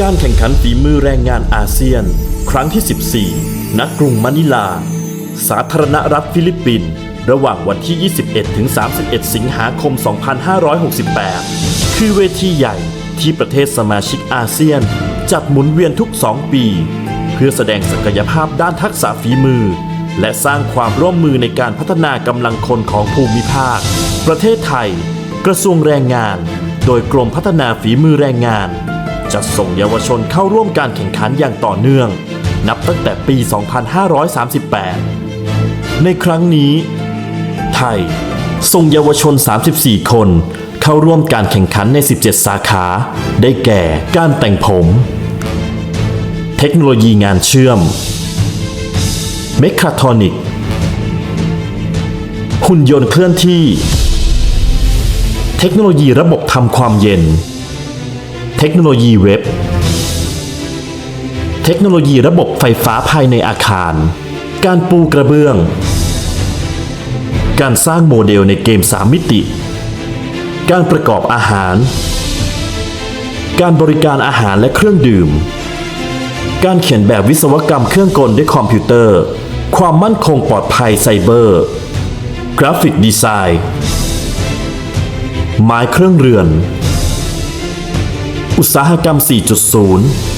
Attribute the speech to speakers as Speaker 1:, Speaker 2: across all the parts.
Speaker 1: การแข่งขันฝีมือแรงงานอาเซียน ครั้งที่ 14 ณ กรุงมะนิลา สาธารณรัฐฟิลิปปินส์ ระหว่างวันที่ 21 ถึง 31 สิงหาคม 2568 คือเวทีใหญ่ที่ประเทศสมาชิกอาเซียน จัดหมุนเวียนทุก 2 ปี เพื่อแสดงศักยภาพด้านทักษะฝีมือ และสร้างความร่วมมือในการพัฒนากำลังคนของภูมิภาค ประเทศไทย กระทรวงแรงงาน โดยกรมพัฒนาฝีมือแรงงาน จัดส่งเยาวชนเข้าร่วมการแข่งขันอย่างต่อเนื่อง นับตั้งแต่ปี 2538 ในครั้งนี้ ไทย ส่งเยาวชน 34 คน เข้าร่วมการแข่งขันใน 17 สาขา ได้แก่การแต่งผม เทคโนโลยีงานเชื่อม เมคาทรอนิก หุ่นยนต์เคลื่อนที่ เทคโนโลยีระบบทำความเย็น เทคโนโลยีเว็บ เทคโนโลยีระบบไฟฟ้าภายในอาคาร การปูกระเบื้อง การสร้างโมเดลในเกม 3 มิติ การประกอบอาหาร การบริการอาหารและเครื่องดื่ม การเขียนแบบวิศวกรรมเครื่องกลด้วยคอมพิวเตอร์ ความมั่นคงปลอดภัยไซเบอร์ กราฟิกดีไซน์ ไม้เครื่องเรือน อุตสาหกรรม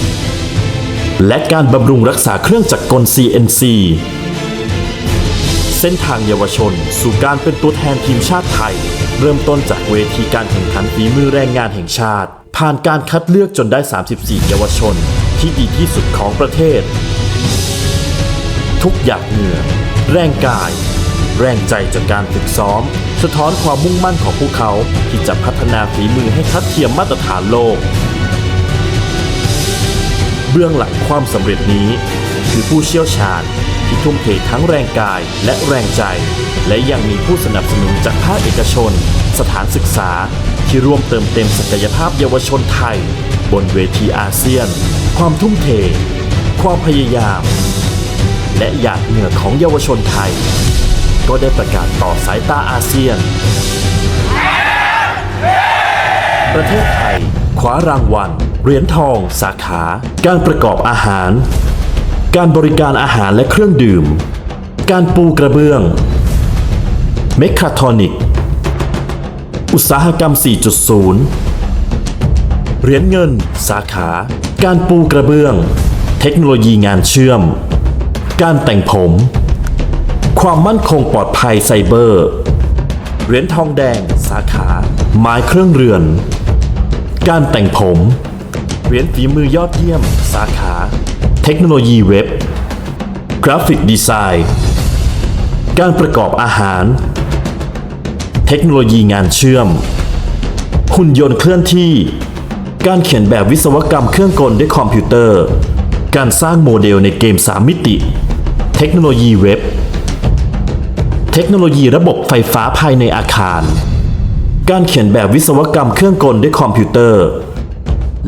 Speaker 1: 4.0 และการบำรุงรักษาเครื่องจักรกล CNC เส้นทางเยาวชน สู่การเป็นตัวแทนทีมชาติไทย เริ่มต้นจากเวทีการแข่งขันฝีมือแรงงานแห่งชาติ ผ่านการคัดเลือกจนได้ 34 เยาวชน ที่ดีที่สุดของประเทศ ทุกหยาดเหงื่อแรงกาย แรงใจจากการฝึกซ้อม สะท้อนความมุ่งมั่นของพวกเขาที่จะพัฒนาฝีมือให้ทัดเทียมมาตรฐานโลก เบื้องหลังความสำเร็จนี้ คือผู้เชี่ยวชาญที่ทุ่มเททั้งแรงกายและแรงใจ และยังมีผู้สนับสนุนจากภาคเอกชน สถานศึกษา ที่ร่วมเติมเต็มศักยภาพเยาวชนไทย บนเวทีอาเซียน ความทุ่มเท ความพยายาม และหยาดเหงื่อของเยาวชนไทย ก็ได้ประกาศต่อสายตาอาเซียน ประเทศไทยคว้ารางวัล เหรียญทอง สาขา การประกอบอาหาร การบริการอาหารและเครื่องดื่ม การปูกระเบื้อง เมคคาทรอนิก อุตสาหกรรม 4.0 เหรียญเงิน สาขา การปูกระเบื้อง เทคโนโลยีงานเชื่อม การแต่งผม ความมั่นคงปลอดภัยไซเบอร์ เหรียญทองแดง สาขา ไม้เครื่องเรือน การแต่งผม เหรียญฝีมือยอดเยี่ยม สาขา เทคโนโลยีเว็บ กราฟิกดีไซน์ การประกอบอาหาร เทคโนโลยีงานเชื่อม หุ่นยนต์เคลื่อนที่ การเขียนแบบวิศวกรรมเครื่องกลด้วยคอมพิวเตอร์ การสร้างโมเดลในเกม 3 มิติ เทคโนโลยีเว็บ เทคโนโลยีระบบไฟฟ้าภายในอาคาร การเขียนแบบวิศวกรรมเครื่องกลด้วยคอมพิวเตอร์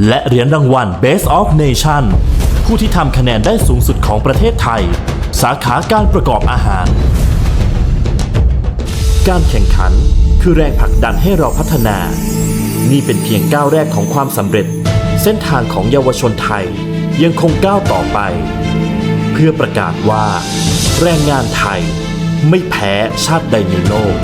Speaker 1: และเหรียญรางวัล Best of Nation ผู้ที่ทำคะแนนได้สูงสุดของประเทศไทย สาขาการประกอบอาหาร การแข่งขันคือแรงผลักดันให้เราพัฒนา นี่เป็นเพียงก้าวแรกของความสำเร็จ เส้นทางของเยาวชนไทยยังคงก้าวต่อไป เพื่อประกาศว่า แรงงานไทย ไม่แพ้ชาติใดในโลก